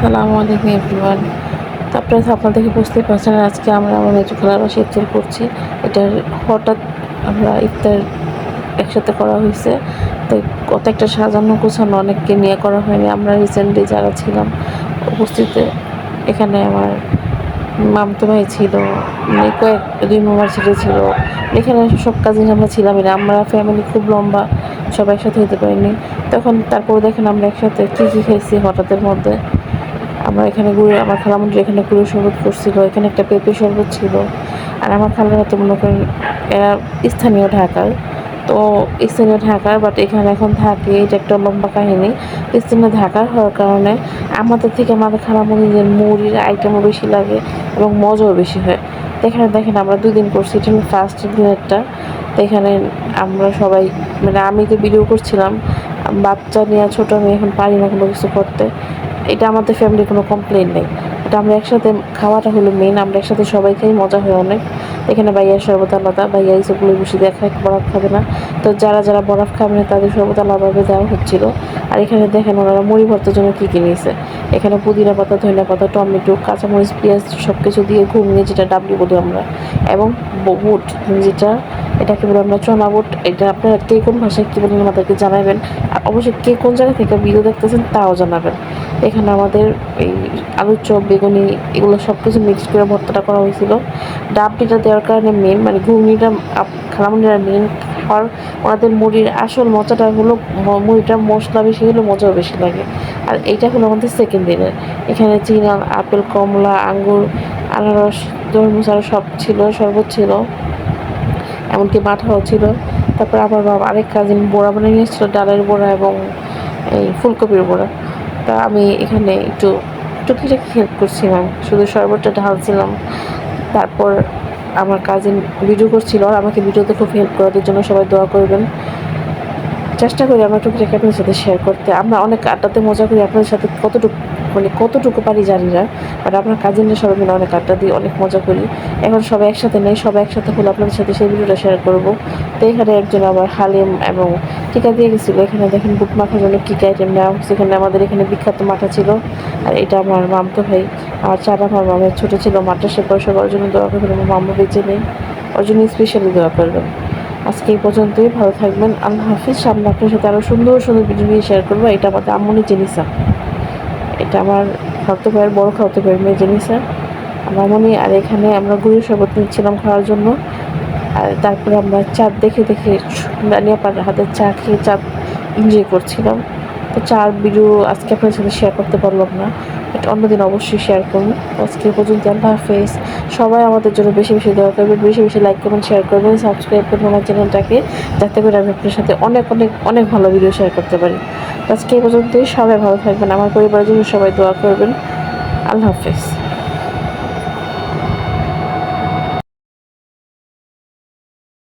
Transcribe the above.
আসসালামু আলাইকুম এভরিওয়ান। তারপরে আপনাদেরকে বুঝতেই পারছেন আজকে আমরা আমার মেজু খেলার বাসে ইফতার করছি। এটা হঠাৎ আমরা ইফতার একসাথে করা হয়েছে। তাই কত একটা সাজানো গোছানো অনেককে নিয়ে করা হয়নি। আমরা রিসেন্টলি যারা ছিলাম, উপস্থিতে এখানে আমার মামতো ভাই ছিল মানে কয়েক, দুই মামার ছেলে ছিল। এখানে সব কাজিন আমরা ছিলাম না। আমরা ফ্যামিলি খুব লম্বা সব একসাথে হতে পারিনি। তখন তারপর দেখেন আমরা একসাথে কী কী খাইছি হঠাৎের মধ্যে। আমরা এখানে গুড়ে আমার খালামুন্ডি এখানে গুঁড়ো শরবত করছিল, এখানে একটা পেঁপে শরবত ছিল। আর আমার খালারা তো মনে করেন এরা স্থানীয় ঢাকার। তো স্থানীয় ঢাকার বাট এখানে এখন থাকে, এটা একটা লম্বা কাহিনী। স্থানীয় ঢাকার হওয়ার কারণে আমাদের থেকে আমাদের খালামুন্ডিদের মুড়ির আইটেমও বেশি লাগে এবং মজাও বেশি হয়। এখানে দেখেন, আমরা দুদিন করছি, এটা ফার্স্ট দিনেরটা তো এখানে আমরা সবাই মানে আমি তো ভিডিও করছিলাম, বাচ্চা নিয়ে ছোটো আমি এখন পারি না কোনো কিছু করতে। এটা আমাদের ফ্যামিলির কোনো কমপ্লেন নেই। এটা আমরা একসাথে খাওয়াটা হলো মেন আমরা একসাথে সবাই খাই, মজা হয় অনেক। এখানে ভাইয়ার শরবত আলাদা, ভাইয়া এইসবগুলো বেশি দেখা বরফ খাবে না। তো যারা যারা বরফ খাবে না, তাদের শরবত আলাদাভাবে দেওয়া হচ্ছিল। আর এখানে দেখেন ওনারা মুড়ি ভর্তার জন্য কী কী নিয়েছে। এখানে পুদিনা পাতা, ধনিয়া পাতা, টমেটো, কাঁচামরিচ, পেঁয়াজ সব কিছু দিয়ে ঘুমিয়ে যেটা ডাবলি বলি আমরা, এবং বুট, যেটা এটাকে বলে আমরা চনা বুট। এটা আপনারা কে কোন ভাষায় কী বলেন আমাদেরকে জানাবেন। আর অবশ্যই কে কোন জায়গা থেকে ভিডিও দেখতেছেন তাও জানাবেন। এখানে আমাদের এই আলুর চপ, বেগুনি এগুলো সব কিছু মিক্স করে ভর্তাটা করা হয়েছিল। ডাবটিটা দেওয়ার কারণে মেন মানে ঘুগনিটা খালামুন্ডিরা মেন খাওয়ার, ওনাদের মুড়ির আসল মজাটা হলো মুড়িটা মশলা বেশি হলে মজাও বেশি লাগে। আর এইটা হলো আমাদের সেকেন্ড দিনের এখানে চিনা, আপেল, কমলা, আঙ্গুর, আনারস, তরমুজ আরও সব ছিল, শরবত ছিল। এমনকি মাঠাও ছিল। তারপর আবার বাবা আরেক কাজিন বড়া বানিয়ে নিয়ে এসেছিল, ডালের বড়া এবং এই ফুলকপির বড়া। তা আমি এখানে একটু টুকিটাকি হেল্প করছিলাম। শুধু শরবতটা ঢালছিলাম। তারপর আমার কাজিন ভিডিও করছিল, আর আমাকে ভিডিওতে খুব হেল্প করার জন্য সবাই দোয়া করবেন। চেষ্টা করি আমরা টুকিটাকি আপনাদের সাথে শেয়ার করতে। আমরা অনেক আড্ডাতে মজা করি, আপনাদের সাথে কতটুকু মানে কতটুকু পারি জানি না বাট আমরা কাজিনরা সবাই মিলে অনেক আড্ডা দিই, অনেক মজা করি। এখন সবাই একসাথে নেই, সবাই একসাথে হলে আপনাদের সাথে সেই ভিডিওটা শেয়ার করব। তো এখানে একজন আবার হালিম এবং টিকা দিয়ে গেছিল। এখানে দেখেন বুট মাখার জন্য কী কী আইটেম নেওয়া হচ্ছে। এখানে আমাদের এখানে বিখ্যাত মাঠা ছিল। আর এটা আমার মামতো ভাই। আমার চার আমার মামের ছোটো ছিল। মাঠটা সে পয়সা করার জন্য দোয়া করবেন আমার মামা বেঁচে নেই। ওর জন্য স্পেশালি দোয়া করবেন। আজকে এই পর্যন্তই, ভালো থাকবেন, আল্লাহ হাফিজ। সামনে আপনার সাথে আরও সুন্দর সুন্দর ভিডিও নিয়ে শেয়ার করব। এটা আমাদের আম্মনি জেনিসা। এটা আমার খাওয়াতে ভাইয়ের, বড় খাওয়াতে ভাইয়ের মেয়ে জেনিসা। মামনি আর এখানে আমরা গুড়ির শরবত নিচ্ছিলাম খাওয়ার জন্য। আর তারপরে আমরা চাঁদ দেখে দেখে রানিয়া পাড়ার হাতে চা খেয়ে চাঁদ এনজয় করছিলাম। তো চার ভিডিও আজকে আপনার সাথে শেয়ার করতে পারলাম না। বাট অন্যদিন অবশ্যই শেয়ার করুন আজকে পর্যন্ত আল্লাহ হাফেজ। সবাই আমাদের জন্য বেশি বেশি দেওয়া করবেন, বেশি বেশি লাইক করবেন শেয়ার করবেন সাবস্ক্রাইব করবেন আমার চ্যানেলটাকে যাতে করে আমি আপনার সাথে অনেক অনেক অনেক ভালো ভিডিও শেয়ার করতে পারি। আজকে এই পর্যন্তই, সবাই ভালো থাকবেন, আমার পরিবারের জন্য সবাই দোয়া করবেন। আল্লাহ হাফেজ।